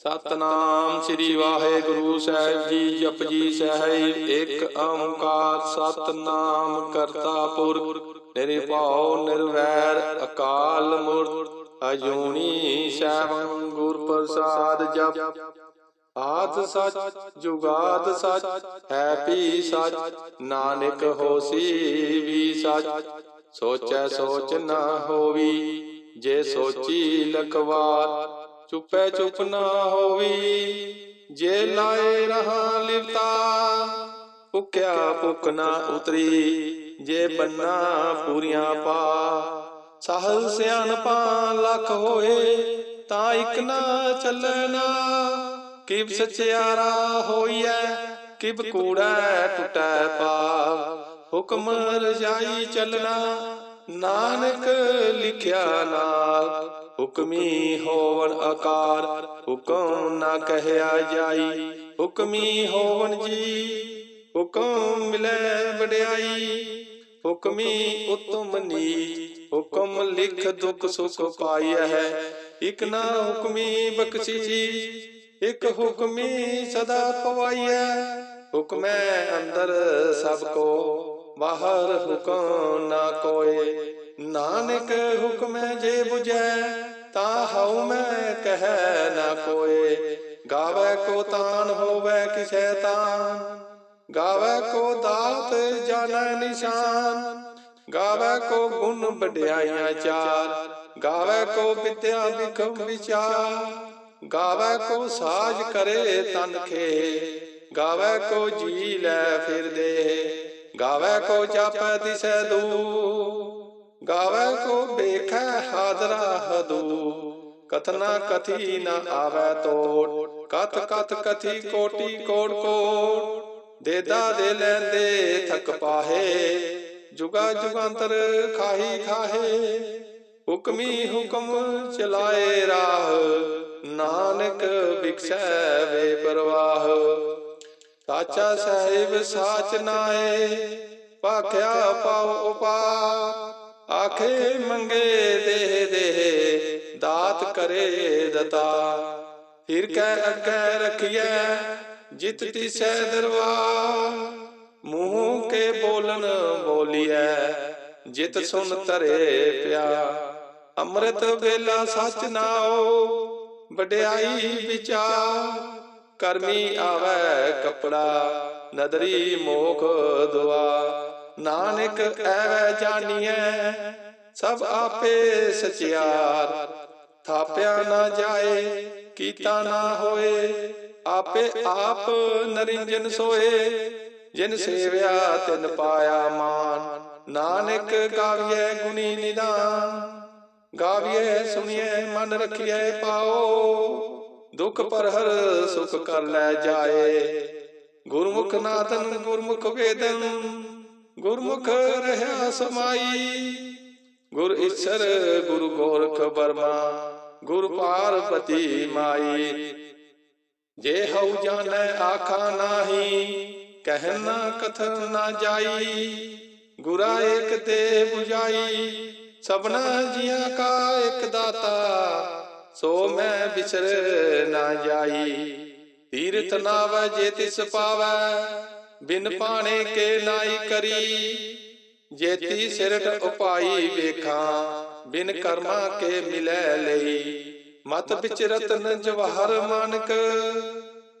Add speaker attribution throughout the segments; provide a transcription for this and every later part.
Speaker 1: ਸਤਨਾਮ ਸ੍ਰੀ ਵਾਹਿਗੁਰੂ ਸਾਹਿਬ ਜੀ ਜਪਜੀ ਸਾਹਿਬ, ਇੱਕ ਓੰਕਾਰ ਸਤਨਾਮ ਕਰਤਾ ਪੁਰ ਨਿਰਭਉ, ਨਿਰਵੈਰ, ਅਕਾਲ ਮੂਰਤ, ਅਜੂਨੀ ਸੈਭੰ ਗੁਰ ਪ੍ਰਸਾਦ ਜਪ। ਆਦ ਸਚ, ਜੁਗਾਦ ਸਚ ਹੈ ਪੀ ਸਚ, ਨਾਨਕ ਹੋਸੀ ਵੀ ਸਚ। ਸੋਚੈ ਸੋਚ ਨਾ ਹੋਵੀ, ਜੇ ਸੋਚੀ ਲਖਵਾਰ ਚੁੱਪੈ ਚੁੱਪ ਨਾ ਹੋਵੀ, ਜੇ ਲਾਏ ਰਹਾ ਲਿਵਤਾ ਭੁੱਖਿਆ ਭੁੱਖ ਨਾ ਉਤਰੀ, ਜੇ ਬੰਨਾ ਪੂਰੀਆਂ ਪਾ। ਸਹਲ ਸਿਆਣਪਾਂ ਲੱਖ ਹੋਏ, ਤਾਂ ਇਕ ਨਾ ਚੱਲਣਾ। ਕਿਬ ਸਚਿਆਰਾ ਹੋਈਐ ਕਿਬ ਕੂੜਾ ਟੁੱਟੈ ਪਾ। ਹੁਕਮ ਰਜਾਈ ਚੱਲਣਾ ਨਾਨਕ ਲਿਖਿਆ ਨਾਲ ਹੁਕਮੀ ਹੋਵਨ ਆਕਾਰ ਹੁਕਮ ਨਾ ਕਹਿਆ ਜਾਈ, ਹੁਕਮੀ ਹੋਵਨ ਜੀ, ਹੁਕਮ ਮਿਲੈ ਵਡਿਆਈ, ਹੁਕਮੀ ਉਤਮ ਨੀਚ, ਹੁਕਮ ਲਿਖ ਦੁਖ ਸੁਖ ਪਾਈਐ ਹੈ, ਇਕ ਨਾ ਹੁਕਮੀ ਬਖਸ਼ੀ ਜੀ, ਇਕ ਹੁਕਮੀ ਸਦਾ ਪਵਾਈਐ, ਹੁਕਮੈ ਅੰਦਰ ਸਭ ਕੋ ਬਾਹਰ ਹੁਕਮ ਨਾ ਕੋਏ। ਨਾਨਕ ਹੁਕਮੈ ਜੇ 부ਜੈ ਤਾ ਹਉ ਮੈਂ ਕਹਿ ਨਾ ਕੋਏ। ਗਾਵੇ ਕੋ ਤਾਨ ਹੋਵੇ ਕਿਸੈ ਤਾਨ ਗਾਵੇ ਕੋ ਦਾਤ ਜਾਣੈ ਨਿਸ਼ਾਨ। ਗਾਵੇ ਕੋ ਗੁਣ ਵਡਿਆਈਆਂ ਚਾਰ। ਗਾਵੇ ਕੋ ਵਿਦਿਆ ਵਿਖਮ ਵਿਚਾਰ। ਗਾਵੇ ਕੋ ਸਾਜ ਕਰੇ ਤਨ ਖੇ। ਗਾਵੇ ਕੋ ਜੀ ਲੈ ਫਿਰਦੇ ਗਾਵੇ ਕੋ ਜਾਪੈ ਦਿਸੈ ਦੂ ਗਾਵੇ ਕੋ ਵੇਖੈ ਹਾਦਰਾ। ਹਦੂ ਕਥਨਾ ਕਥੀ ਨ ਆਵੈ ਤੋੜ ਕਥ ਕਥ ਕਥੀ ਕੋਟੀ ਕੋੜ ਕੋੜ ਦੇਦਾ ਦੇ ਲੈਂਦੇ ਥਕ ਪਾਹੇ। ਜੁਗਾ ਜੁਗਾਂਤਰ ਖਾਹੀ ਖਾਹੇ। ਹੁਕਮੀ ਹੁਕਮ ਚਲਾਏ ਰਾਹ। ਨਾਨਕ ਵਿਖਸੈ ਵੇ ਪਰਵਾਹ। ਸਾਚਾ ਸਾਹਿਬ ਸਾਚ ਨਾਏ, ਭਾਖਿਆ ਪਾਉ ਉਪਾ ਆਖੇ ਮੰਗੇ ਦੇ ਦੇ, ਦਾਤ ਕਰੇ ਦਤਾ ਫਿਰ ਕੈ ਅੱਗੇ ਰਖਿਐ, ਜਿਤ ਤਿਸੈ ਦਰਬਾਰ। ਮੂੰਹ ਕੇ ਬੋਲਨ ਬੋਲੀਐ, ਜਿਤ ਸੁਨ ਧਰੇ ਪਿਆ ਅੰਮ੍ਰਿਤ ਵੇਲਾ ਸਚ ਨਾਓ ਵਡਿਆਈ ਵਿਚਾਰ। ਕਰਮੀ ਆਵੈ ਕਪੜਾ ਨਦਰੀ ਮੋਖ ਦੁਆ। ਨਾਨਕ ਐਵੈ ਜਾਣੀਐ ਸਭ ਆਪੇ ਸਚਿਆਰ। ਥਾਪਿਆ ਨਾ ਜਾਏ ਕੀਤਾ ਨਾ ਹੋਏ। ਆਪੇ ਆਪ ਨਰਿੰਜਨ ਸੋਏ। ਜਿਨ ਸੇਵਿਆ ਤਿਨ ਪਾਇਆ ਮਾਨ। ਨਾਨਕ ਗਾਵੀਐ ਗੁਣੀ ਨਿਦਾਨ। ਗਾਵੀਐ ਸੁਣੀਐ ਮਨ ਰਖੀਐ ਪਾਓ। ਦੁਖ ਪਰ ਹਰ ਸੁਖ ਕਰ ਲੈ ਜਾਏ। ਗੁਰਮੁਖ ਨਾਥਨ ਗੁਰਮੁਖ ਵੇਦਨ। ਗੁਰਮੁਖ ਰਹਾ ਸਮਾਈ। ਗੁਰ ਈਸ਼ਰ ਗੁਰੂ ਗੋਰਖ ਬਰਮਾ ਗੁਰ ਪਾਰਬਤੀ ਮਾਈ। ਜੇ ਹਉ ਜਾਣੈ ਆਖਾ ਨਾਹੀ ਕਹਿਣਾ ਕਥਨ ਨਾ ਜਾਈ। ਗੁਰਾ ਏਕ ਤੇ 부ਜਾਈ ਸਭਨਾ ਜੀਆਂ ਕਾ ਇੱਕ ਦਾਤਾ। ਸੋ ਮੈਂ ਵਿਸਰ ਨਾ ਜਾਈ। ਤੀਰਥ ਨਾਵੈ ਜੇ ਤਿਸ ਪਾਵੈ ਬਿਨ ਪਾਣੇ ਕੇ ਨਾਈ ਕਰੀ। ਜੇਤੀ ਸਿਰਟ ਉਪਾਈ ਵੇਖਾਂ ਬਿਨ ਕਰਮਾ ਕੇ ਮਿਲੈ ਲਈ। ਮਤ ਵਿੱਚ ਰਤਨ ਜਵਾਹਰ ਮਾਨਕ।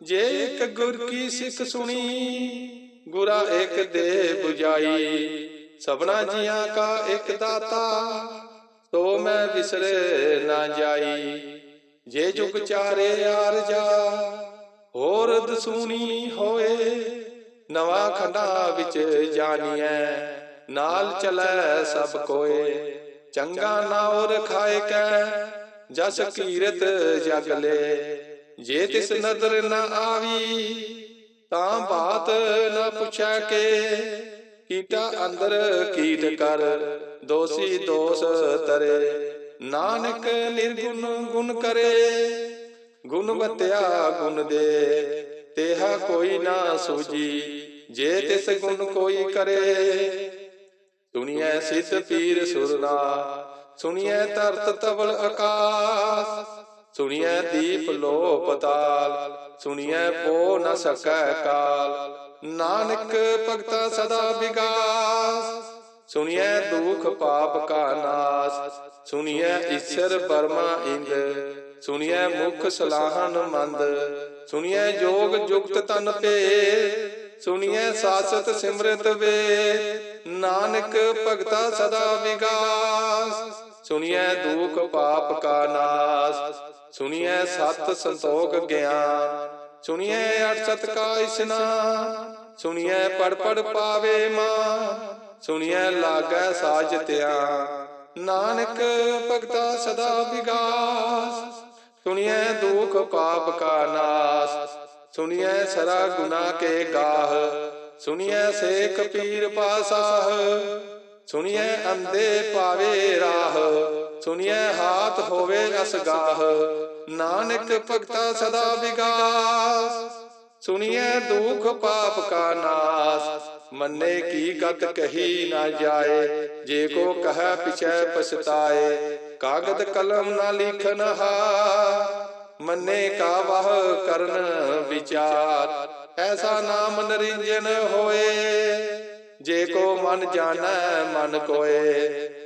Speaker 1: ਜੇ ਇੱਕ ਗੁਰ ਕੀ ਸਿੱਖ ਸੁਣੀ ਗੁਰਾ ਇੱਕ ਦੇ 부ਜਾਈ ਸਭਨਾ ਜੀਆਂ ਕਾ ਇੱਕ ਦਾਤਾ ਸੋ ਮੈਂ ਵਿਸਰੇ ਨਾ ਜਾਈ। ਜੇ ਜੁਗ ਚਾਰੇ ਯਾਰ ਜਾ, ਹੋਰ ਦਸੂਣੀ ਹੋਏ। ਨਵਾਂ ਖੰਡਾ ਵਿੱਚ ਜਾਣੀਐ ਨਾਲ ਚਲੈ ਸਭ ਕੋਏ। ਚੰਗਾ ਨਾਉ ਰਖਾਏ ਕੈ, ਜਸ ਕੀਰਤ ਜਗ ਲੈ। ਜੇ ਤਿਸ ਨਦਰ ਨਾ ਆਵੀ, ਤਾਂ ਬਾਤ ਨਾ ਪੁੱਛੈ ਕੇ। ਕੀਟਾ ਅੰਦਰ ਕੀਟ ਕਰ, ਦੋਸੀ ਦੋਸ ਤਰੇ। ਨਾਨਕ ਨਿਰਗੁਣ ਗੁਣ ਕਰੇ, ਗੁਣ ਵਤਿਆ ਗੁਣ ਦੇ। ਤੇਹਾ ਕੋਈ ਨਾ ਸੂਜੀ ਜੇ ਤਿਸ ਗੁਣ ਕੋਈ ਕਰੇ। ਸੁਣੀਐ ਸਿੱਧ ਪੀਰ ਸੁਰਨਾ ਸੁਣੀਐ ਧਰਤ ਤਵਲ ਆਕਾਸ ਸੁਣੀਐ ਦੀਪ ਲੋ ਪਤਾਲ ਸੁਣੀਐ ਪੋ ਨ ਸਕੈ ਕਾਲ। ਨਾਨਕ ਭਗਤਾ ਸਦਾ ਵਿਗਾਸ। ਸੁਣੀਐ ਦੁਖ ਪਾਪ ਕਾ ਨਾਸ। ਸੁਣੀਐ ਈਸ਼ਰ ਪਰਮਾ ਇੰਦ। ਸੁਣੀਐ ਮੁਖ ਸਲਾਹਨ ਮੰਦ। ਸੁਣੀਐ ਜੋਗ ਜੁਗਤ ਤਨ ਤੇ ਸੁਣੀਐ ਸਾਸਤ ਸਿਮਰਤ ਵੇ। ਨਾਨਕ ਭਗਤਾ ਸਦਾ ਵਿਗਾਸ। ਸੁਣੀਐ ਦੁਖ ਪਾਪ ਕਾ ਨਾਸ। ਸੁਣੀਐ ਸਤ ਸੰਤੋਖ ਗਿਆਨ। ਸੁਣੀਐ ਅਠ ਸਤ ਕਾ ਇਸਨਾਨ ਸੁਣੀਐ ਪੜ ਪੜ ਪਾਵੇ ਮਾਂ, ਸੁਣੀਐ ਲਾਗੈ ਸਾਜ ਨਾਨਕ ਭਗਤਾ ਸਦਾ ਵਿਗਾਸ, ਸੁਣੀਐ ਦੁਖ ਪਾਪ ਕਾ ਨਾਸ, ਸੁਣੀਐ ਸਰਾ ਗੁਨਾ ਕੇ ਗਾਹ, ਸੁਣੀਐ ਸੇਖ ਪੀਰ ਪਾਸਾਹ, ਸੁਣੀਐ ਅੰਦੇ ਪਾਵੇ ਰਾਹ। ਸੁਣੀਐ ਹਾਥ ਹੋਵੇ ਅਸਗਾਹ ਨਾਨਕ ਭਗਤਾ ਸਦਾ ਵਿਗਾਸ। ਸੁਣੀਐ ਦੁਖ ਪਾਪ ਕਾ ਨਾਸ। ਮੰਨੇ ਕੀ ਗਤ ਕਹੀ ਨਾ ਜਾਏ। ਜੇ ਕੋ ਕਹੈ ਪਿਛੈ ਪਛਤਾਏ। ਕਾਗਦ ਕਲਮ ਨਾ ਲਿਖਨ ਹਾ ਮੰਨੇ ਕਾ ਵਾਹ ਕਰਨ ਵਿਚਾਰ। ਐਸਾ ਨਾਮ ਨਰਿੰਜਨ ਹੋਏ। ਜੇ ਕੋ ਮਨ ਜਾਣੈ ਮਨ ਕੋਏ।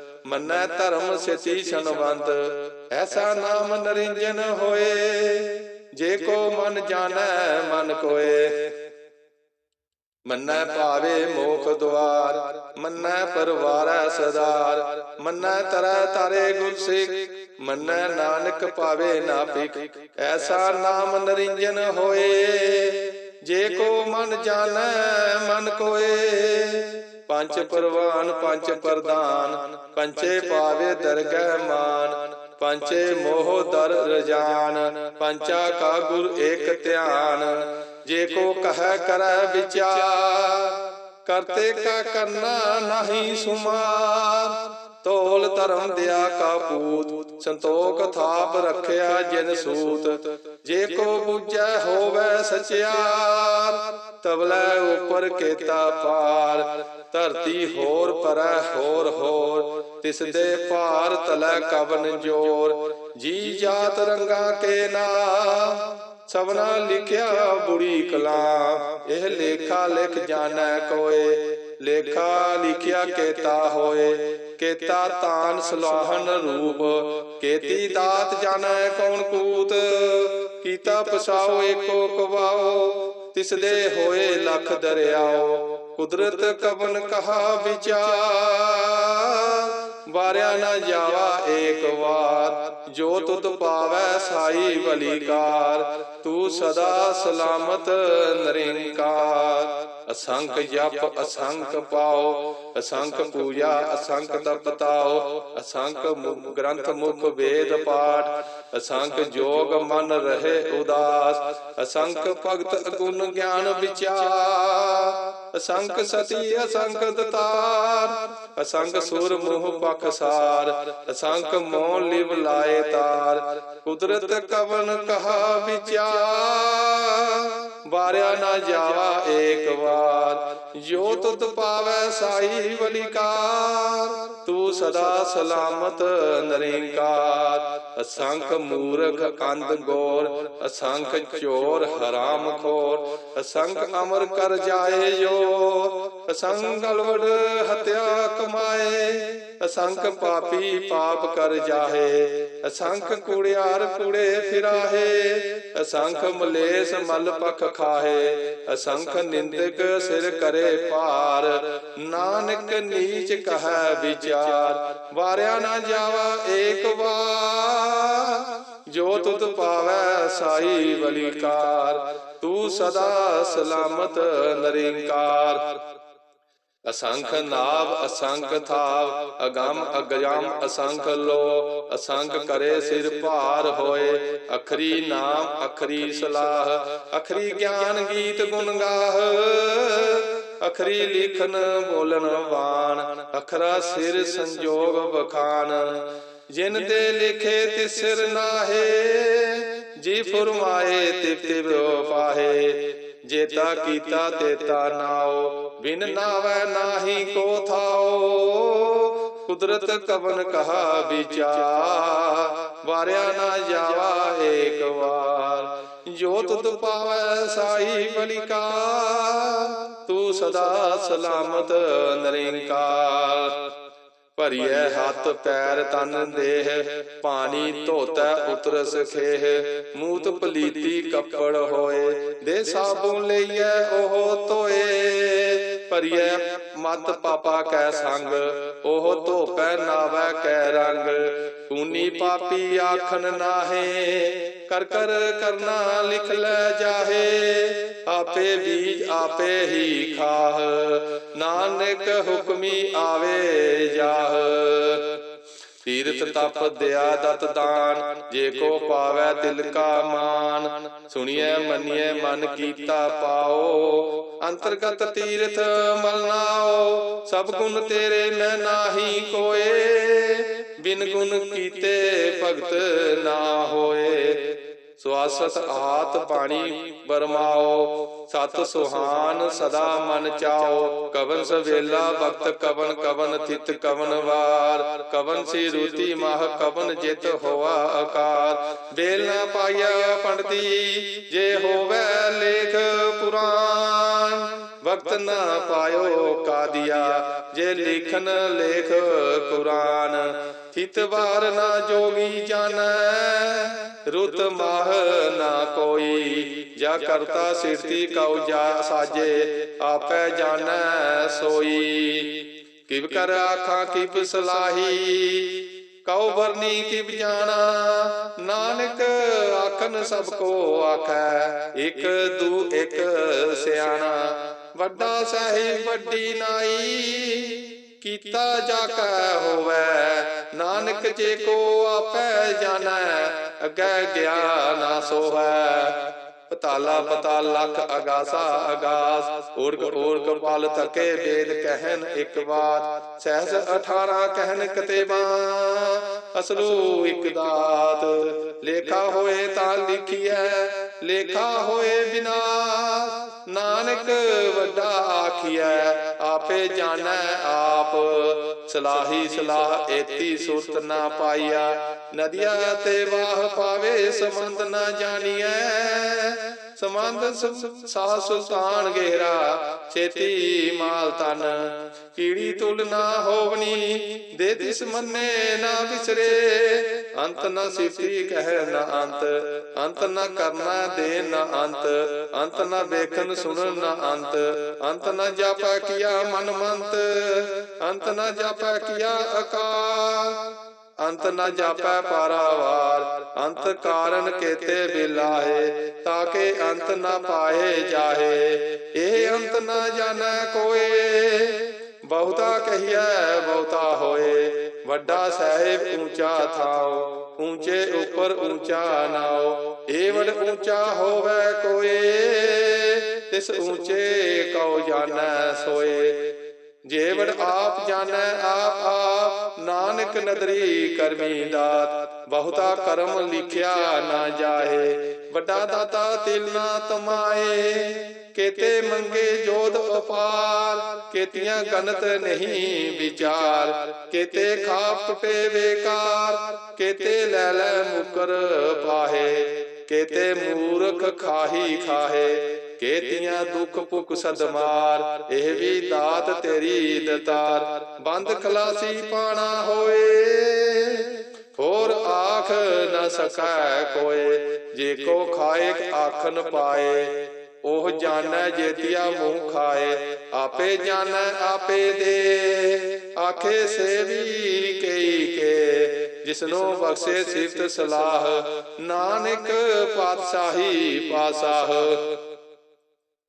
Speaker 1: ਮੰਨੈ ਧਰਮ ਸਚੀ ਸੰਵੰਤ ਐਸਾ ਨਾਮ ਨਰਿੰਜਨ ਹੋਏ। ਜੇ ਕੋ ਮਨ ਜਾਣੈ, ਮਨ ਕੋਏ। ਮੰਨੈ ਪਾਵੇ ਮੋਖ ਦੁਆਰ, ਮੰਨੈ ਪਰਵਾਰੈ ਸਦਾਰ। ਮੰਨੈ ਤਰੈ ਤਾਰੇ ਗੁਰਸਿੱਖ ਮੰਨੈ ਨਾਨਕ ਪਾਵੇ ਨਾ ਪਿਕ ਐਸਾ ਨਾਮ ਨਰਿੰਜਨ ਹੋਏ। ਜੇ ਕੋ ਮਨ ਜਾਣੈ, ਮਨ ਕੋਏ। ਪੰਜ ਪ੍ਰਵਾਨ, ਪੰਜ ਪ੍ਰਦਾਨ ਪੰਚੇ ਪਾਵੇ ਦਰਗਹਿ ਮਾਨ ਪੰਚੇ ਮੋਹ ਦਰ ਰਜਾਨ, ਪੰਚਾ ਕਾ ਗੁਰ ਏਕ ਧਿਆਨ, ਜੇ ਕੋ ਕਹੈ ਕਰੈ ਵਿਚਾਰ, ਕਰਤੇ ਕਾ ਕਰਨਾ ਨਹੀਂ ਸੁਮਾਰ। ਤੋਲ ਧਰਮ ਦਿਆ ਕਾ ਸੰਤੋਖ ਥਾਪ ਰੱਖਿਆ ਜਿਨ ਸੂਤ। ਜੇ ਕੋ ਬੁਝੈ ਹੋਵੇ ਸਚਿਆਰ ਤਬਲੇ ਉਪਰ ਕੇਤਾ ਪਾਰ ਧਰਤੀ ਹੋਰ ਪਰੈ ਹੋਰ ਹੋਰ, ਤਿਸ ਦੇ ਭਾਰ ਤਲੈ ਕਵਨ ਜੋਰ। ਜੀ ਜਾਤ ਰੰਗਾ ਕੇ ਨਾਮ ਸਭਨਾ ਲਿਖਿਆ ਬੁਰੀ ਕਲਾ। ਇਹ ਲੇਖਾ ਲਿਖ ਜਾਣੈ ਕੋਏ। ਲੇਖਾ ਲਿਖਿਆ ਕੇਤਾ ਹੋਏ। ਕੇਤਾ ਤਾਨ ਸਲਾਹਨ ਰੂਪ। ਕੇਤੀ ਦਾਤ ਜਾਣੈ ਕੌਣ ਕੂਤ। ਕੀਤਾ ਪਸਾਓ ਏਕੋ ਕਵਾਓ। ਤਿਸ ਦੇ ਹੋਏ ਲਖ ਦਰਿਆਓ। ਕੁਦਰਤ ਕਵਨ ਕਹਾ ਵਿਚਾਰ। ਵਾਰਿਆ ਨਾ ਜਾਵਾ ਏਕ ਵਾਰ, ਜੋ ਤੁਧ ਪਾਵੈ ਸਾਈ ਬਲੀਕਾਰ ਤੂੰ ਸਦਾ ਸਲਾਮਤ ਨਿਰੰਕਾਰ। ਅਸੰਖ ਜਪ, ਅਸੰਖ ਪਾਓ, ਅਸੰਖ ਪੂਜਾ, ਅਸੰਖ ਤਪਤਾਓ ਅਸੰਖ ਮੁ- ਗ੍ਰੰਥ ਮੁਖ ਵੇਦ ਪਾਠ, ਅਸੰਖ ਜੋਗ ਮਨ ਰਹੇ ਉਦਾਸ, ਅਸੰਖ ਭਗਤ ਅਗੁਣ ਗਿਆਨ ਵਿਚਾਰ। ਅਸੰਖ ਸਤੀ ਅਸੰਖ ਦਤਾਰ ਅਸੰਖ ਸੁਰ ਮੋਹ ਪਖਸਾਰ ਅਸੰਖ ਮੋਹ ਲਿਵ ਲਾਏ ਤਾਰ। ਕੁਦਰਤ ਕਵਨ ਕਹਾ ਵਿਚਾਰ। ਵਾਰਿਆ ਨਾ ਜਾਵਾ ਏਕ ਵਾਰ। ਜੋ ਤੁਧ ਪਾਵੈ ਸਾਈ ਬਲਿਕਾਰ। ਤੂੰ ਸਦਾ ਸਲਾਮਤ ਨਰਿੰਕਾਰ। ਅਸੰਖ ਮੂਰਖ ਅੰਧ ਗੋਰ, ਅਸੰਖ ਚੋਰ ਹਰਾਮ ਖੋਰ। ਅਸੰਖ ਅਮਰ ਕਰ ਜਾਏ ਜੋ ਅਸੰਖ ਅਲਵੜ ਹਤਿਆ ਕਮਾਏ। ਅਸੰਖ ਪਾਪੀ ਪਾਪ ਕਰ ਜਾਹੇ। ਅਸੰਖ ਕੂੜਿਆਰ ਕੂੜੇ ਫਿਰਾਹੇ। ਅਸੰਖ ਮਲੇਸ ਮਲ ਪਖ ਖਾਹੇ। ਅਸੰਖ ਨਿੰਦਕ ਸਿਰ ਕਰੇ ਪਾਰ ਨਾਨਕ ਨੀਚ ਕਹੈ ਵਿਚਾਰ। ਵਾਰਿਆ ਨਾ ਜਾਵਾ ਏਕ ਵਾਰ। ਜੋ ਤੁਧ ਪਾਵੈ ਸਾਈ ਬਲਿਕਾਰ ਤੂੰ ਸਦਾ ਸਲਾਮਤ ਨਰਿੰਕਾਰ। ਅਸੰਖ ਨਾਭ ਅਸੰਖ ਥਾਵ ਅਗੰਮ ਅਗਯਮ ਅਸੰਖ ਲੋ ਅਸੰਖ ਕਰੇ ਸਿਰ ਭਾਰ ਹੋਏ ਅਖਰੀ ਨਾਮ ਅਖਰੀ ਸਲਾਹ ਅਖਰੀ ਗਿਆਨ ਗੀਤ ਗੁਣ ਗਾਹ ਅਖਰੀ ਲਿਖਨ ਬੋਲਨ ਬਾਣ ਅਖਰਾ ਸਿਰ ਸੰਜੋਗ ਬਖਾਨ ਜਿਨ ਤੇ ਲਿਖੇ ਤਿਸਰ ਨਾਹੇ ਜੀ ਫਰਮਾਏ ਤਿਪ ਤਿਪ ਪਾਹੇ ਜੇਤਾ ਕੀਤਾ ਤੇਤਾ ਨਾਓ ਬਿਨ ਨਾਵੈ ਨਾਹੀ ਕੋ ਥਾਓ। ਕੁਦਰਤ ਕਵਨ ਕਹਾ ਵਿਚਾਰ। ਵਾਰਿਆ ਨਾ ਜਾਵਾ ਏਕ ਵਾਰ। ਜੋ ਤੁਧ ਪਾਵੈ ਸਾਈ ਬਲਿਕਾ ਤੂੰ ਸਦਾ ਸਲਾਮਤ ਨਿਰੰਕਾਰ। ਭਰੀਐ ਹੱਥ, ਪੈਰ, ਤਨ, ਦੇਹ, ਪਾਣੀ, ਧੋਤੈ, ਉਤਰਸ, ਖੇਹ। ਮੂਤ ਪਲੀਤੀ ਕੱਪੜ ਹੋਏ, ਦੇ ਸਾਬੂ ਲਈਐ, ਉਹ ਧੋਏ। ਭਰੀਐ, ਮਤ ਪਾਪਾ ਕੈ ਸੰਗ, ਉਹ ਧੋਪੈ, ਨਾਵੈ ਕੈ ਰੰਗ। ਕੂਨੀ ਪਾਪੀ ਆਖਣ ਨਾਹੇ, ਕਰ ਕਰ, ਕਰਨਾ ਲਿਖ ਲੈ ਜਾ ਆਪੇ ਬੀਜ ਆਪੇ ਹੀ ਖਾਹ। ਨਾਨਕ ਹੁਕਮੀ ਆਵੇ ਜਾਹ। ਤੀਰਥ ਤਪ ਦਿਆ ਦਤ ਦਾਨ। ਜੇ ਕੋ ਪਾਵੈ ਤਿਲ ਕਾ ਮਾਨ। ਸੁਣੀਐ ਮੰਨੀਐ ਮਨ ਕੀਤਾ ਪਾਓ। ਅੰਤਰਗਤ ਤੀਰਥ ਮਲਨਾਓ। ਸਭ ਗੁਣ ਤੇਰੇ ਮੈਂ ਨਾਹੀ ਕੋਏ। ਬਿਨ ਗੁਣ ਕੀਤੇ ਭਗਤ ਨਾ ਹੋਏ। ਸਵਾਸਤ ਆਤ ਪਾਣੀ ਬਰਮਾਓ ਸਤ ਸੁਹਾਨ ਸਦਾ ਮਨ ਚਾਓ, ਕਵਨ ਸਵੇਲਾ ਵਕਤ ਕਵਨ ਕਵਨ ਥਿਤ ਕਵਨ ਵਾਰ, ਕਵਨ ਸੀ ਰੂਤੀ ਮਾਹ ਕਵਨ ਜਿਤ ਹੋਆ ਆਕਾਰ ਬੇਲ ਨਾ ਪਾਇਆ ਪੰਡਤੀ, ਜੇ ਹੋਵੇ ਲੇਖ ਪੁਰਾਣ। ਵਕਤ ਨਾ ਪਾਇਓ ਕਾਦੀਆ ਜੇ ਲਿਖਨ ਲੇਖ ਕੁਰਾਨ ਥਿਤ ਵਾਰ ਨਾ ਜੋਗੀ ਜਾਣੈ ਰੁਤ ਮਾਹ ਨਾ ਕੋਈ ਜਾ ਕਰਤਾ ਸਿਰਤੀ ਕਉ ਜਾ ਸਾਜੇ ਆਪੈ ਜਾਣੈ ਸੋਈ। ਕਿਵ ਕਰ ਆਖਾਂ ਕਿਵ ਸਲਾਹੀ। ਕਉ ਵਰਨੀ ਕਿਵ ਜਾਣਾ। ਨਾਨਕ ਆਖਨ ਸਭ ਕੋ ਆਖੈ। ਇਕ ਦੂ ਇਕ ਸਿਆਣਾ। ਵੱਡਾ ਸਾਹਿਬ ਵੱਡੀ ਨਾਈ, ਕੀਤਾ ਜਾ ਕੈ ਹੋਵੇ। ਨਾਨਕ ਜੇ ਕੋ ਆਪੈ ਜਾਣੈ, ਅੱਗੇ ਗਿਆਨ ਸੋਹੈ। ਪਤਾਲਾ ਪਤਾਲ ਲਖ ਅਗਾਸਾ ਅਗਾਸ ਓਰਗ ਓਰਗ ਪਲ ਤਕੇ ਵੇਦ ਕਹਿਨ ਇੱਕ ਬਾਤ। ਸਹਿਜ 18 ਕਹਿਨ ਕਤੇਬਾ, ਅਸਲੂ ਇੱਕ ਦਾਤ। ਲੇਖਾ ਹੋਏ ਤਾਂ ਲਿਖੀਐ, ਲੇਖਾ ਹੋਏ ਬਿਨਾ ਨਾਨਕ ਵੱਡਾ ਆਖੀਐ, ਆਪੇ ਜਾਣੈ ਆਪ। ਸਲਾਹੀ ਸਲਾਹ ਏਤੀ ਸੁਰਤ ਨਾ ਪਾਈਆ ਨਦੀਆਂ ਤੇ ਵਾਹ ਪਾਵੇ, ਸਮੰਦ ਨਾ ਜਾਣੀਐ। ਸਮੰਦ ਸ- ਸਾਹ ਸੁਲਤਾਨ ਗਹਿਰਾ ਛੇਤੀ ਮਾਲ ਤਨ ਕੀੜੀ ਤੁਲ ਨਾ ਹੋਵਨੀ, ਦੇ ਤਿਸ ਮੰਨੇ ਨਾ ਵਿਸਰੇ। ਅੰਤ ਨਾ ਸਿਫਤੀ ਕਹਿ ਨਾ ਅੰਤ ਅੰਤ ਨਾ ਕਰਨਾ ਦੇ ਨਾ ਅੰਤ ਅੰਤ ਨਾ ਵੇਖਣ ਸੁਣਨ ਨਾ ਅੰਤ ਅੰਤ ਨਾ ਜਾਪਾ ਕੀਆ ਮਨ ਮੰਤ, ਅੰਤ ਨਾ ਜਾਪਾ ਕੀਆ ਅਕਾਲ ਅੰਤ ਨ ਜਾਪੈ ਪਾਰਾਵਾਰ, ਅੰਤ ਕਾਰਨ ਕੇਤੇ ਬਿਲਾਏ ਤਾਕੇ ਅੰਤ ਨ ਪਾਏ ਜਾਹੇ, ਇਹ ਅੰਤ ਨ ਜਾਣੈ ਕੋਏ, ਬਹੁਤਾ ਕਹੀਐ ਬਹੁਤਾ ਹੋਏ। ਵੱਡਾ ਸਾਹਿਬ ਊਚਾ ਥਾਉ ਊਚੇ ਉੱਪਰ ਊਚਾ ਨਾਉ ਏ ਵਡ ਹੋਵੇ ਕੋਏ, ਤਿਸ ਊਚੇ ਕਉ ਜਾਣੈ ਸੋਏ। ਜੇਵੜ ਆਪ ਜਾਣੈ ਆਪ ਆਪ, ਨਾਨਕ ਨਦਰੀ ਕਰਮੀ ਦਾਤ। ਬਹੁਤਾ ਕਰਮ ਲਿਖਿਆ ਨਾ ਜਾਏ, ਵੱਡਾ ਦਾਤਾ ਤਿਲ ਨਾ ਤਮਾਏ। ਕੇਤੇ ਮੰਗੇ ਜੋਧ ਉਪਾਲ ਕੇਤੀਆਂ ਗਨਤ ਨਹੀਂ ਵਿਚਾਰ, ਕੇਤੇ ਖਾਪ ਟੁਟੇ ਵੇਕਾਰ ਕੇਤੇ ਲੈ ਲੈ ਮੁਕਰ ਪਾਹੇ, ਕੇਤੇ ਮੂਰਖ ਖਾਹੀ ਖਾਹੇ, ਕੇਤੀਆਂ ਦੁੱਖ ਭੁਖ ਸਦਮਾਰ, ਇਹ ਵੀ ਦਾਤ ਤੇਰੀ ਦਤਾਰ, ਬੰਦ ਖਲਾਸੀ ਪਾਣਾ ਹੋਏ, ਹੋਰ ਆਖ ਨ ਸਕੈ ਕੋਏ, ਜੇ ਕੋ ਖਾਏ ਆਖਨ ਪਾਏ ਉਹ ਜਾਣੈ ਜੇਤੀਆ ਮੂੰਹ ਖਾਏ, ਆਪੇ ਜਾਣੈ ਆਪੇ ਦੇ। ਆਖੇ, ਸੇਵੀ ਕਈ ਕੇ, ਜਿਸਨੂੰ ਬਖਸ਼ੇ ਸਿਫਤ ਸਲਾਹ, ਨਾਨਕ ਪਾਤਸ਼ਾਹੀ ਪਾਸਾਹ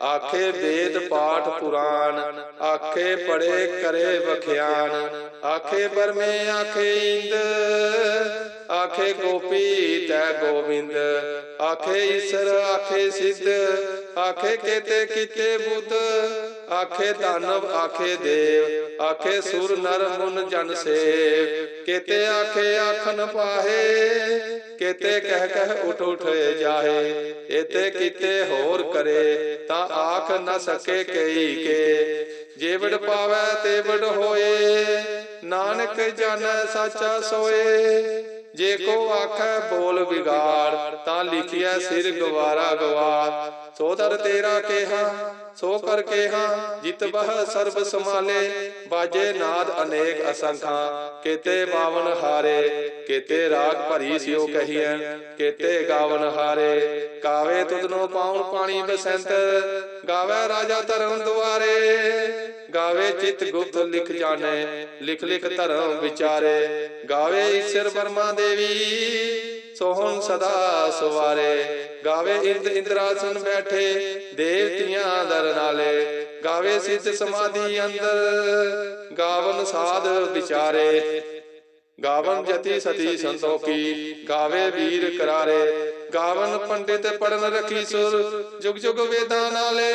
Speaker 1: ਆਖੇ ਵੇਦ ਪਾਠ ਪੁਰਾਨ ਆਖੇ ਪੜੇ ਕਰੇ ਵਖਿਆਨ ਆਖੇ ਬਰਮੇ ਆਖੇ ਇੰਦ ਆਖੇ ਗੋਪੀ ਤੈ ਗੋਬਿੰਦ ਆਖੇ ਈਸ਼ਰ ਆਖੇ ਸਿੱਧ ਆਖੇ ਕੇਤੇ ਕੀਤੇ ਬੁੱਧ ਆਖੇ ਦਾਨਵ ਆਖੇ ਦੇਵ ਆਖੇ ਸੁਰ ਨਰ ਮੁਨ ਜਨ ਸੇਵ। ਕੇਤੇ ਆਖੇ ਆਖਨ ਪਾਹੇ ਕੇਤੇ ਕਹਿ ਕਹਿ ਉਠ ਉਠ ਜਾਹੇ। ਇਤੇ ਕੀਤੇ ਹੋਰ ਕਰੇ ਤਾਂ ਆਖ ਨ ਸਕੇ ਕਈ ਕੇ। ਜੇਵੜ ਪਾਵੈ ਤੇਵੜ ਹੋਏ। ਨਾਨਕ ਜਾਣੈ ਸਾਚਾ ਸੋਏ। ਜੇ ਕੋ ਆਖੈ ਬੋਲ ਵਿਗਾੜ ਤਾਂ ਲਿਖਿਆ ਸਿਰ ਗਵਾਰਾ ਗਵਾਰ ਸੋ ਦਰ ਤੇਰਾ ਕੇਹਾ ਸੋ ਕਰ ਕੇਹਾ ਜਿਤ ਬਹ ਸਰਬ ਸਮਾਲੇ ਬਾਜੇ ਨਾਦ ਅਨੇਕ ਅਸੰਖਾਂ, ਕੇਤੇ ਬਾਵਨ ਹਾਰੇ, ਕੇਤੇ ਰਾਗ ਭਰੀ ਸਿਓ ਕਹੀਐ, ਕੇਤੇ ਗਾਵਨ ਹਾਰੇ। ਕਾਵੇ ਤੁਧਨੋ ਪਾਉਣ ਪਾਣੀ ਬਸੰਤ, ਗਾਵੇ ਰਾਜਾ ਧਰਮ ਦੁਆਰੇ। ਗਾਵੇ ਚਿਤ ਗੁਪਤ ਲਿਖ ਜਾਣੇ, ਲਿਖ ਲਿਖ ਧਰਮ ਵਿਚਾਰੇ। ਗਾਵੇ ਈਸ਼ਰ ਬਰਮਾ ਦੇਵੀ, ਸੋਹਣ ਸਦਾ ਸਵਾਰੇ। ਗਾਵੇ ਇੰਦ ਇੰਦਰਾਸਨ ਬੈਠੇ, ਦੇਵਤੀਆਂ ਦਰ ਨਾਲੇ। ਗਾਵੇ ਸਿੱਧ ਸਮਾਧੀ ਅੰਦਰ, ਗਾਵਨ ਸਾਧ ਵਿਚਾਰੇ। ਗਾਵਨ ਜਤੀ ਸਤੀ ਸੰਤੋਖੀ ਗਾਵੇ ਵੀਰ ਕਰਾਰੇ। ਗਾਵਨ ਪੰਡਿਤ ਪੜਨ ਰਖੀ ਸੁਰ, ਜੁਗ ਜੁਗ ਵੇਦਾਂ ਨਾਲੇ।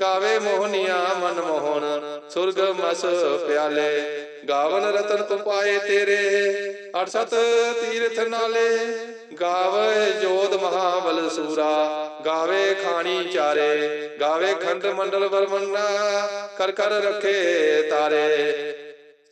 Speaker 1: ਗਾਵੇ ਮੋਹਨੀਆਂ ਮਨ ਮੋਹਨ, ਸੁਰਗ ਮਸ ਪਿਆਲੇ। ਗਾਵਨ ਰਤਨ ਉਪਾਏ ਤੇਰੇ, ਅਠਸਤ ਤੀਰਥ ਨਾਲੇ। ਗਾਵੇ ਜੋਤ ਮਹਾਬਲ ਸੂਰਾ, ਗਾਵੇ ਖਾਣੀ ਚਾਰੇ, ਗਾਵੇ ਖੰਡ ਮੰਡਲ ਵਰਮੰਨਾ ਕਰ ਕਰ ਰੱਖੇ ਤਾਰੇ।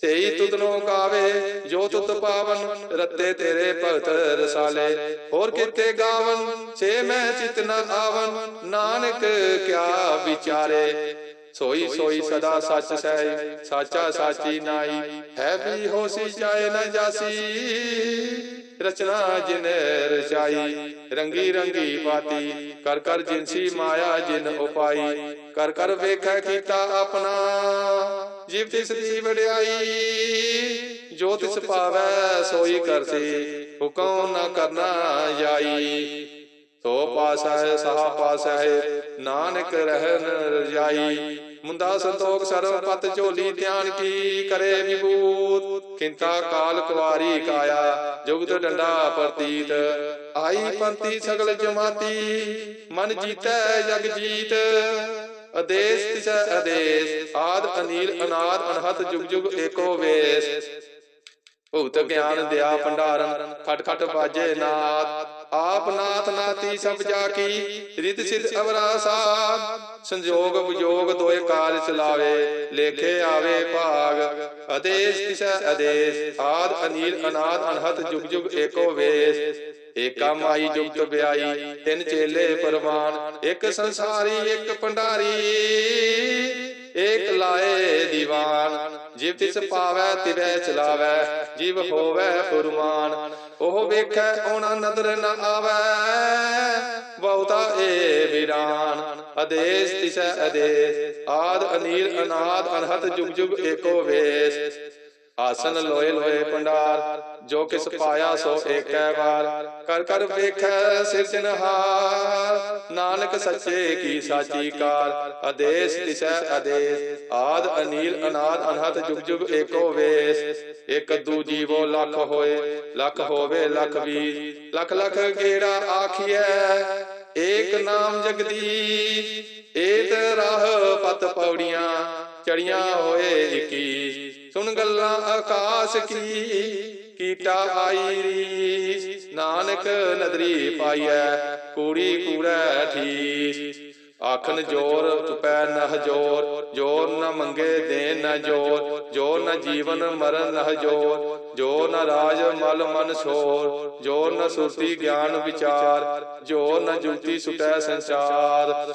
Speaker 1: ਸੇਈ ਤੁਧਨੋ ਗਾਵੇ, ਜੋ ਤੁਤ ਪਾਵਨ, ਰੱਤੇ ਤੇਰੇ ਭਗਤ ਰਸਾਲੇ। ਹੋਰ ਕਿਤੇ ਗਾਵਨ ਸੇ ਮੈਂ ਚਿਤ ਨ ਆਵਨ, ਨਾਨਕ ਕਿਆ ਵਿਚਾਰੇ। ਸੋਈ ਸੋਈ ਸਦਾ ਸੱਚ ਸਹਿ, ਸਾਚਾ ਸਾਚੀ ਨਾਈ, ਹੈ ਵੀ ਹੋਸੀ ਜਾਏ ਨ ਜਾਸੀ। ਰਚਨਾ ਜਿਨ ਰਚਾਈ, ਰੰਗੀ ਰੰਗੀ ਬਾਤੀ ਕਰ ਕਰ ਜਿਨਸੀ ਮਾਇਆ ਜਿਨ ਉਪਾਈ, ਕਰ ਕਰ ਵੇਖੈ ਕੀਤਾ ਆਪਣਾ। ਜੀਵ ਤਿਸ ਦੀ ਵਡਿਆਈ, ਜੋ ਤਿਸ ਪਾਵੈ ਸੋਈ ਕਰਸੀ, ਹੁਕਮ ਨਾ ਕਰਨਾ ਜਾਈ ਸੋ ਪਾਸਾ ਹੈ ਸਹਾ ਪਾਸਾ, ਨਾਨਕ ਰਹਿਨ ਰਜਾਈ। ਮੁੰਦਾ ਸੰਤੋਖ ਸਰਵ ਪਤ ਝੋਲੀ ਧਿਆਨ ਕੀ ਕਰੇ ਵਿਭੂਤ? ਕਿੰਤਾ ਕਾਲ ਕੁਵਾਰੀ ਕਾਇਆ, ਜੁਗਤ ਡੰਡਾ ਪ੍ਰਤੀਤ। ਆਈ ਪੰਤੀ ਸਗਲ ਜਮਾਤੀ, ਮਨ ਜੀਤੈ ਜਗ ਜੀਤ। ਆਦੇਸ਼ ਤਿਸੈ ਆਦੇਸ਼ ਆਦ ਅਨੀਲ ਅਨਾਦ ਅਨਹਤ ਜੁਗ ਜੁਗ ਏਕੋ ਵੇਸ। ਭੁਗਤ ਗਿਆਨ ਦਿਆ ਭੰਡਾਰਨ, ਖਟ ਖਟ ਬਾਜੇ ਨਾਦ। ਆਪ ਨਾਥ ਨਾਤੀ ਸਭ ਜਾ ਕੀ ਰਿਤ ਸਿਧ ਅਵਰਾ ਸਾਧ ਸੰਜੋਗ ਵਿਜੋਗ ਦੋਏ ਕਾਲ ਚਲਾਵੇ ਲੇਖੇ ਆਵੇ ਭਾਗ। ਆਦੇਸ਼ ਤਿਸੈ ਆਦੇਸ਼, ਆਦ ਅਨੀਲ ਅਨਾਦ ਅਨਹਤ ਜੁਗ ਜੁਗ ਏਕੋ ਵੇਸ। ਏਕਾ ਮਾਈ ਜੁਗਤ ਵਿਆਈ ਤਿੰਨ ਚੇਲੇ ਪਰਵਾਨ। ਇੱਕ ਸੰਸਾਰੀ, ਇੱਕ ਭੰਡਾਰੀ ਏਕ ਲਾਏ ਦੀਵਾਨ। ਜਿਵ ਤਿਸ ਪਾਵੈ ਤਿਵੈ ਚਲਾਵੈ ਜਿਵ ਹੋਵੈ ਫੁਰਮਾਨ। ਉਹ ਵੇਖੈ ਉਹਨਾਂ ਨਦਰ ਨ ਆਵੈ। ਬਹੁਤਾ ਏ ਵਿਰਾਨ। ਆਦੇਸ਼ ਤਿਸੈ ਆਦੇਸ਼। ਆਦ ਅਨੀਲ ਅਨਾਦ ਅਨਹਤ ਜੁਗ ਜੁਗ ਏਕੋ ਵੇਸ। ਆਸਨ ਲੋਏ ਲੋਏ ਪੰਡਾਰ, ਜੋ ਕਿਸ ਪਾਇਆ ਸੋ ਏਕੈ ਵਾਰ। ਕਰ ਕਰ ਵੇਖੈ ਸਿਰਜਨਹਾਰ ਨਾਨਕ ਸੱਚੇ ਕੀ ਸਾਚੀ ਕਾਰ। ਆਦੇਸ਼ ਤਿਸੈ ਆਦੇਸ਼, ਆਦ ਅਨੀਲ ਅਨਾਦ ਅਨਹਤ ਜੁਗ ਜੁਗ ਏਕੋ ਵੇਸ। ਇਕ ਦੂ ਜੀਵੋ ਲੱਖ ਹੋਏ, ਲੱਖ ਹੋਵੇ ਲੱਖ ਵੀ ਲੱਖ ਲੱਖ ਗੇੜਾ ਆਖੀਐ, ਏਕ ਨਾਮ ਜਗਦੀ ਏਤ ਰਾਹ ਪਤ ਪੌੜੀਆਂ ਚੜੀਆਂ ਹੋਏ ਇਕੀ ਸੁਣ ਗੱਲਾਂ ਆਕਾਸ਼ ਕੀ, ਕੀਟਾ ਆਈ ਰੀਸ। ਨਾਨਕ ਨਦਰੀ ਪਾਈਐ ਕੂੜੀ ਕੂੜੈ ਠੀਸ। ਆਖਨ ਜੋਰ ਤੁਪੈ ਨਹ ਜ਼ੋਰ, ਜੋਰ ਨ ਮੰਗੇ ਦੇ ਨ ਜੋਰ ਜੋਰ ਨ ਜੀਵਨ ਮਰਨ ਨ ਜ਼ੋਰ ਜੋ ਨ ਰਾਜ ਮਲ ਮਨ ਸ਼ੋਰ ਜੋ ਨ ਸੁਰਤੀ ਗਿਆਨ ਵਿਚਾਰ ਜੋ ਨ ਜੁਗਤੀ ਸੁਟੈ ਸੰਸਾਰ।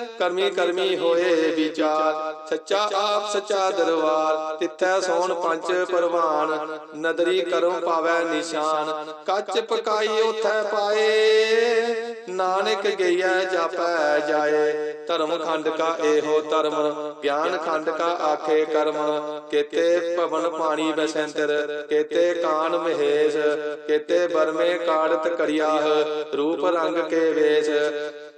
Speaker 1: ਕਰਮੀ ਕਰਮੀ ਹੋਏ ਵਿਚਾਰ। ਸੱਚਾ ਆਪ, ਸੱਚਾ ਦਰਬਾਰ, ਤਿੱਥੈ ਸੋਣ ਪੰਜ ਪਰਵਾਨ। ਨਦਰੀ ਕਰਮ ਪਾਵੈ ਨਿਸ਼ਾਨ, ਕੱਚ ਪਕਾਈ ਉਥੈ ਪਾਏ। ਨਾਨਕ ਗਈਐ, ਜਾਪੈ ਜਾਏ। ਧਰਮ ਖੰਡ ਕਾ ਇਹੋ ਧਰਮ, ਗਿਆਨ ਖੰਡ ਕਾ ਆਖੇ ਕਰਮ। ਕੇਤੇ ਭਵਨ ਪਾਣੀ ਬਸੰਤਰ, ਕੇਤੇ ਕਾਨ ਮਹੇਸ਼, ਕੇਤੇ ਬਰਮੇ ਕਾੜਤ ਕਰਿਆਹ, ਰੂਪ ਰੰਗ ਕੇ ਵੇਸ਼।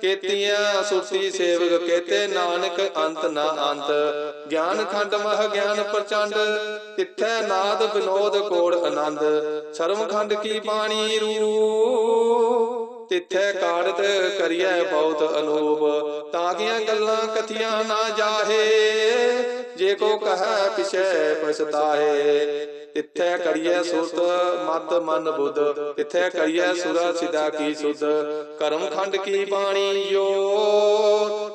Speaker 1: ਕੇਤੀਆਂ ਸੁਰਤੀ ਸੇਵਕ ਕੇਤੇ ਨਾਨਕ ਅੰਤ ਨਾ ਅੰਤ। ਗਿਆਨ ਖੰਡ ਮਹ ਗਿਆਨ ਪ੍ਰਚੰਡ, ਤਿੱਥੈ ਨਾਦ ਵਿਨੋਦ ਕੋੜ ਆਨੰਦ। ਸਰਮ ਖੰਡ ਕੀ ਬਾਣੀ ਰੂ ਤਿੱਥੈ ਕਾੜਤ ਕਰੀਐ ਬਹੁਤ ਅਨੂਪ। ਤਾਗੀਆਂ ਗੱਲਾਂ ਕਥੀਆਂ ਨਾ ਜਾਹੇ। ਜੇ ਕੋ ਕਹੈ ਪਿਛੈ ਪਛਤਾਹੇ, ਤਿੱਥੈ ਕਰੀਐ ਸੁਰਤ, ਮਤ ਮਨ ਬੁੱਧ। ਤਿੱਥੈ ਕਰੀਐ ਸੁਰਾ ਸਿਦਾ ਕੀ ਸੁਧ, ਕਰਮ ਖੰਡ ਕੀ ਬਾਣੀ ਜੋ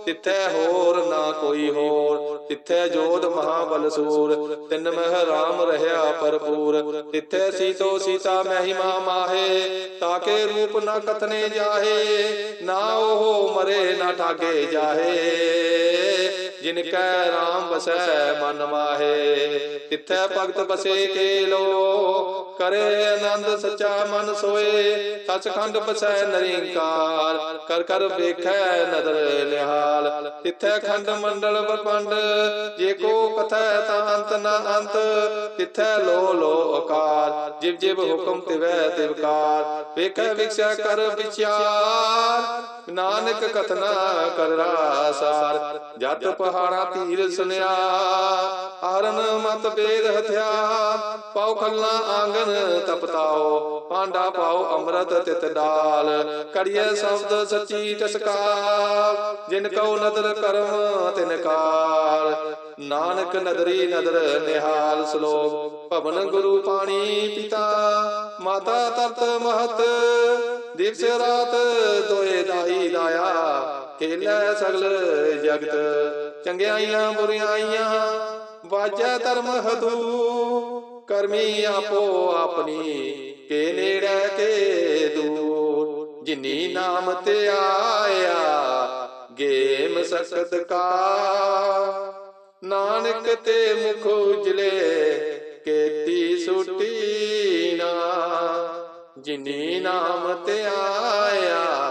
Speaker 1: ਤਿੱਥੈ ਹੋਰ ਨਾ ਕੋਈ ਹੋਰ, ਤਿੱਥੈ ਜੋਧ ਮਹਾਬਲ ਸੂਰ। ਤਿੰਨ ਮਹਿ ਰਾਮ ਰਹਾ ਭਰਪੂਰ, ਤਿੱਥੈ ਸੀਤੋ ਸੀਤਾ ਮਹਿਮਾ ਮਾਹੇ। ਤਾਕੇ ਰੂਪ ਨਾ ਕਤਨੇ ਜਾਹੇ, ਨਾ ਉਹ ਮਰੇ ਨਾ ਠਾਗੇ ਜਾਹੇ। ਜਿਨ ਕੈ ਰਾਮ ਵਸੈ, ਮਨ ਮਾਹੇ, ਤਿੱਥੈ ਭਗਤ ਬਸੇ ਕੇ ਲੋ। ਕਰੇ ਆਨੰਦ ਸਚਾ ਮਨ ਸੋਏ, ਸਚਖੰਡ ਬਸੈ ਨਰਿੰਕਾਰ। ਕਰ ਕਰ ਵੇਖੈ ਨਦਰ ਨਿਹਾਲ, ਤਿੱਥੈ ਖੰਡ ਮੰਡਲ ਬਪੰਡ ਜੇ ਕੋ ਕਥੈ ਤਾਂ ਅੰਤ ਨਾ ਅੰਤ, ਤਿੱਥੈ ਲੋ ਲੋ ਅਕਾਰ। ਜਿਵ ਜਿਵ ਹੁਕਮ ਤਿਵੈ ਤਿਵਕਾਰ ਵੇਖੈ ਵਿਖਿਆ ਕਰ ਵਿਚਾਰ ਨਾਨਕ ਕਥਨਾ ਕਰ ਰਾਸਾਰ ਜਤ ਪਹਾੜਾ ਤੀਰ ਸੁਨਿਆ, ਹਰਨ ਮਤ ਬੇਦ ਹਥਿਆਰ ਪਾਉ ਖੱਲਾ ਆਂਗਨ ਤਪਤਾਓ ਪਾਂਡਾ ਪਾਉ ਅੰਮ੍ਰਿਤ ਤਿਤ ਡਾਲ। ਕੜੀਏ ਸ਼ਬਦ ਸੱਚੀ ਟਸਕਾਰ ਜਿਨ ਕਉ ਨਦਰ ਕਰਮ ਤਿਨ ਕਾਲ ਨਾਨਕ ਨਦਰੀ ਨਦਰ ਨਿਹਾਲ ਸ਼ਲੋਕ, ਭਵਨ ਗੁਰੂ ਪਾਣੀ ਪਿਤਾ। ਮਾਤਾ ਤਰਤ ਮਹਤ, ਦਿਵਸ ਰਾਤ ਦੋਏ ਦਾਈ। ਲਾਇਆ ਖੇਲੇ ਸਗਲ ਜਗਤ ਚੰਗਿਆਈਆਂ ਬੁਰਿਆਈਆਂ ਵਾਜੈ ਧਰਮ ਹਦੂ, ਕਰਮੀ ਆਪੋ ਆਪਣੀ, ਕੇ ਨੇੜੇ, ਕੇ ਦੂਰ। ਜਿਨੀ ਨਾਮ ਤੇ ਆਇਆ, ਗੇਮ ਸਕਤ ਕਾ। ਨਾਨਕ ਤੇ ਮੁਖ ਉਜਲੇ, ਕੇਤੀ ਸੁਟੀ ਨਾ। ਜਿਨੀ ਨਾਮ ਤੇ ਆਇਆ